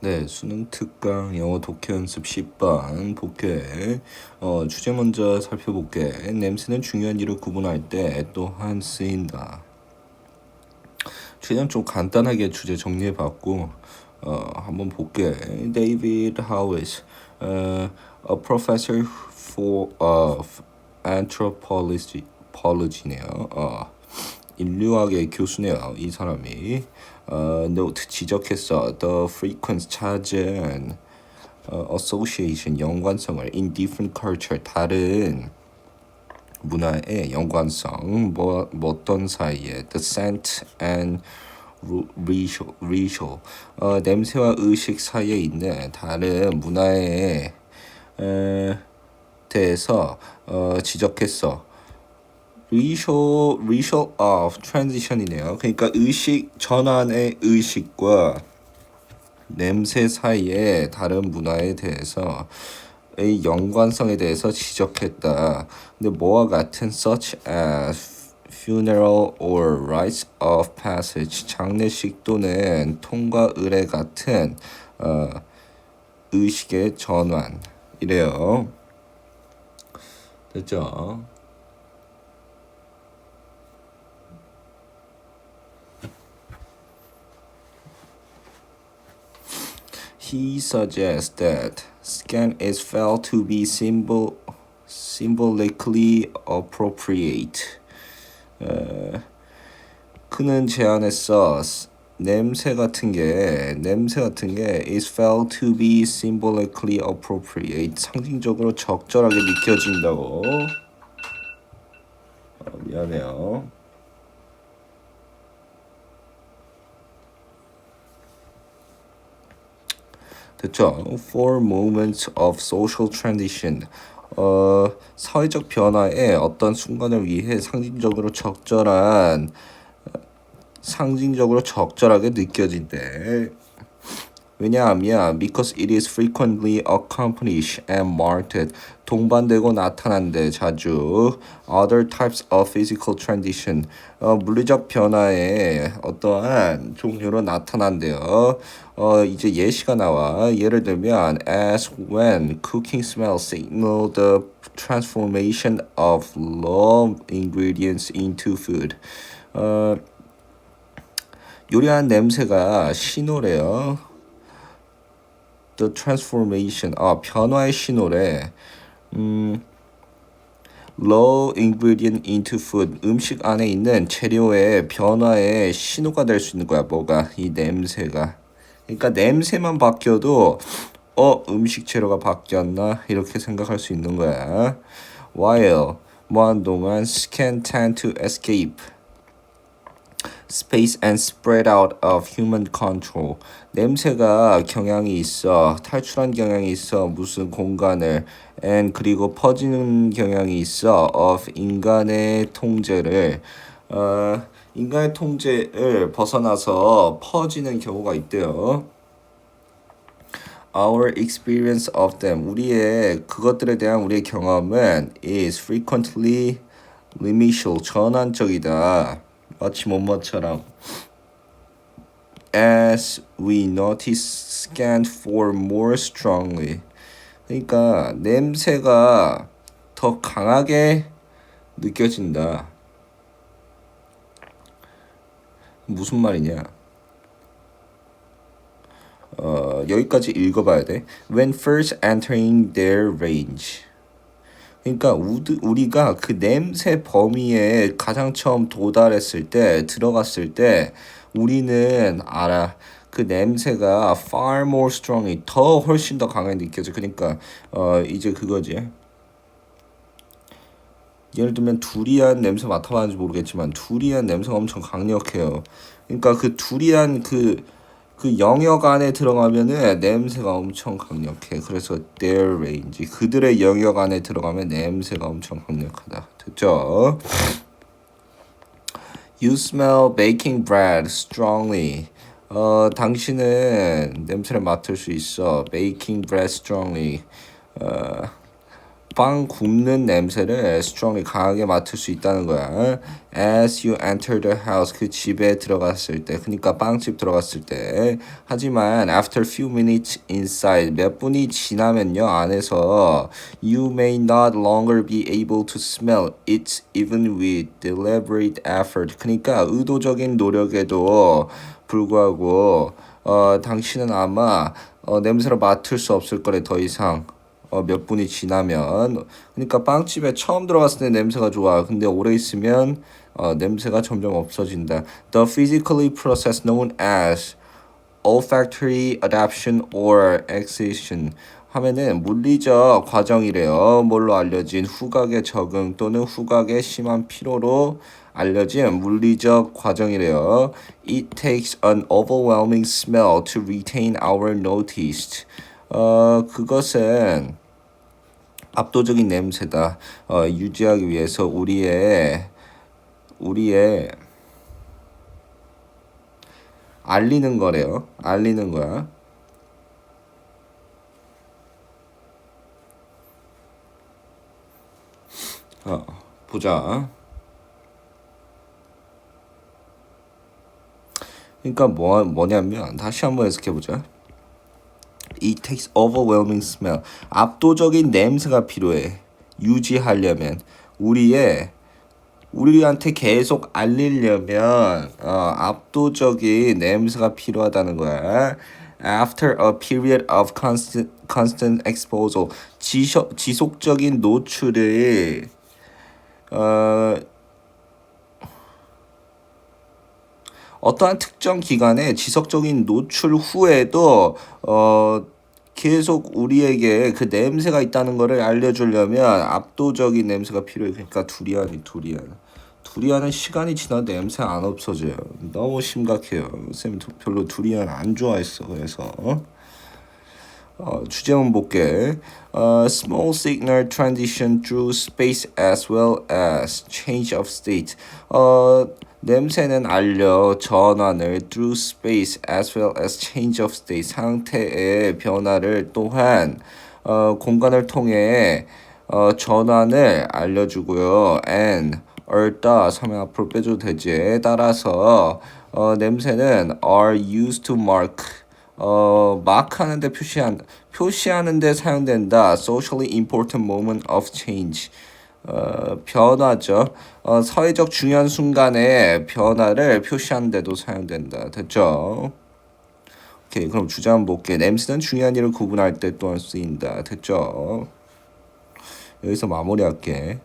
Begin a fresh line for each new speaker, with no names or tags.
네, 수능 특강 영어 독해 연습 10반 복회 어, 주제 먼저 살펴볼게. 냄새는 중요한 일을 구분할 때 또한 쓰인다. 최대한 좀 간단하게 주제 정리해봤고 어, 한번 볼게. David Howes, uh, a professor for of anthropology, apology네요. 어, 인류학의 교수네요. 이 사람이 어, note 지적했어. The frequent 찾은 어, association 연관성을 in different culture 다른 문화의 연관성 뭐, 뭐 어떤 사이에 the scent and racial 어, 냄새와 의식 사이에 있는 다른 문화에 에, 대해서 어, 지적했어. Of transition이네요. 그러니까 의식 전환의 의식과 냄새 사이의 다른 문화에 대해서 의 연관성에 대해서 지적했다. 근데 뭐와 같은 such as funeral or rites of passage 장례식 또는 통과 의례 같은 어, 의식의 전환 이래요. 됐죠? He suggests that scan is felt to be symbol, symbolically appropriate. 어, 그는 제안했어. 냄새 같은 게 냄새 같은 게 is felt to be symbolically appropriate. 상징적으로 적절하게 느껴진다고. 어, 미안해요. 됐죠? For moments of social transition. 어, 사회적 변화의 어떤 순간을 위해 상징적으로 적절한 상징적으로 적절하게 느껴진대. 왜냐하면 because it is frequently accompanied and marked 동반되고 나타난대 자주 other types of physical transition 어, 물리적 변화의 어떠한 종류로 나타난대요. 어, 이제 예시가 나와. 예를 들면 as when cooking smells signal the transformation of raw ingredients into food. 어, 요리한 냄새가 신호래요. The transformation, 아 변화의 신호래. 음, low ingredient into food, 음식 안에 있는 재료의 변화의 신호가 될 수 있는 거야. 뭐가 이 냄새가. 그러니까 냄새만 바뀌어도 어 음식 재료가 바뀌었나 이렇게 생각할 수 있는 거야. While 무한 동안 can tend to escape. Space and spread out of human control. 냄새가 경향이 있어. 탈출한 경향이 있어. 무슨 공간을 and 그리고 퍼지는 경향이 있어. of 인간의 통제를 어, 인간의 통제를 벗어나서 퍼지는 경우가 있대요. Our experience of them. 우리의 그것들에 대한 우리의 경험은 is frequently limital. 전환적이다. 마치 뭐뭐처럼 as we notice scan for more strongly 그러니까 냄새가 더 강하게 느껴진다 무슨 말이냐 어, 여기까지 읽어봐야 돼 when first entering their range 그러니까 우드, 우리가 그 냄새 범위에 가장 처음 도달했을 때 들어갔을 때 우리는 알아. 그 냄새가 far more strongly 더 훨씬 더 강하게 느껴져. 그러니까 어 이제 그거지. 예를 들면 두리안 냄새 맡아봤는지 모르겠지만 두리안 냄새가 엄청 강력해요. 그러니까 그 두리안 그 그 영역 안에 들어가면은 냄새가 엄청 강력해. 그래서 their range 그들의 영역 안에 들어가면 냄새가 엄청 강력하다. 됐죠? You smell baking bread strongly. 어, 당신은 냄새를 맡을 수 있어. Baking bread strongly. 어, 빵 굽는 냄새를 strongly 강하게 맡을 수 있다는 거야. As you enter the house 그 집에 들어갔을 때, 그러니까 빵집 들어갔을 때. 하지만 after few minutes inside 몇 분이 지나면요 안에서 you may not longer be able to smell it even with deliberate effort. 그러니까 의도적인 노력에도 불구하고 어 당신은 아마 어, 냄새를 맡을 수 없을 거래 더 이상. 어, 몇 분이 지나면 그러니까 빵집에 처음 들어갔을 때 냄새가 좋아 근데 오래 있으면 어, 냄새가 점점 없어진다 The physically process known as olfactory adaptation or excision 하면은 물리적 과정이래요 뭘로 알려진 후각의 적응 또는 후각의 심한 피로로 알려진 물리적 과정이래요 It takes an overwhelming smell to retain our notice 어 그것은 압도적인 냄새다. 어, 유지하기 위해서 우리의 우리의 알리는 거래요. 알리는 거야. 어, 보자. 그러니까 뭐 뭐냐면 다시 한번 해석해 보자. It takes overwhelming smell. 압도적인 냄새가 필요해. 유지하려면 우리의 우리한테 계속 알리려면 어, 압도적인 냄새가 필요하다는 거야. After a period of constant constant exposure, 지속 지속적인 노출을 어, 어떠한 특정 기간에 지속적인 노출 후에도 어 계속 우리에게 그 냄새가 있다는 것을 알려주려면 압도적인 냄새가 필요해. 그러니까 두리안이 두리안. 두리안은 시간이 지나도 냄새 안 없어져요. 너무 심각해요. 쌤 별로 두리안 안 좋아했어. 그래서 어, 주제문 볼게. 어, small signal transition through space as well as change of state. 어, 냄새는 알려 전환을 through space as well as change of state 상태의 변화를 또한 어, 공간을 통해 어, 전환을 알려주고요. and 얼다 서면 앞으로 빼줘도 되지. 따라서 어, 냄새는 are used to mark 어, 마크하는데 표시한 표시하는데 사용된다. socially important moment of change. 어, 변화죠. 어, 사회적 중요한 순간의 변화를 표시하는 데도 사용된다. 됐죠? 오케이, 그럼 주제 한번 볼게. 냄새는 중요한 일을 구분할 때 또한 쓰인다. 됐죠? 여기서 마무리할게.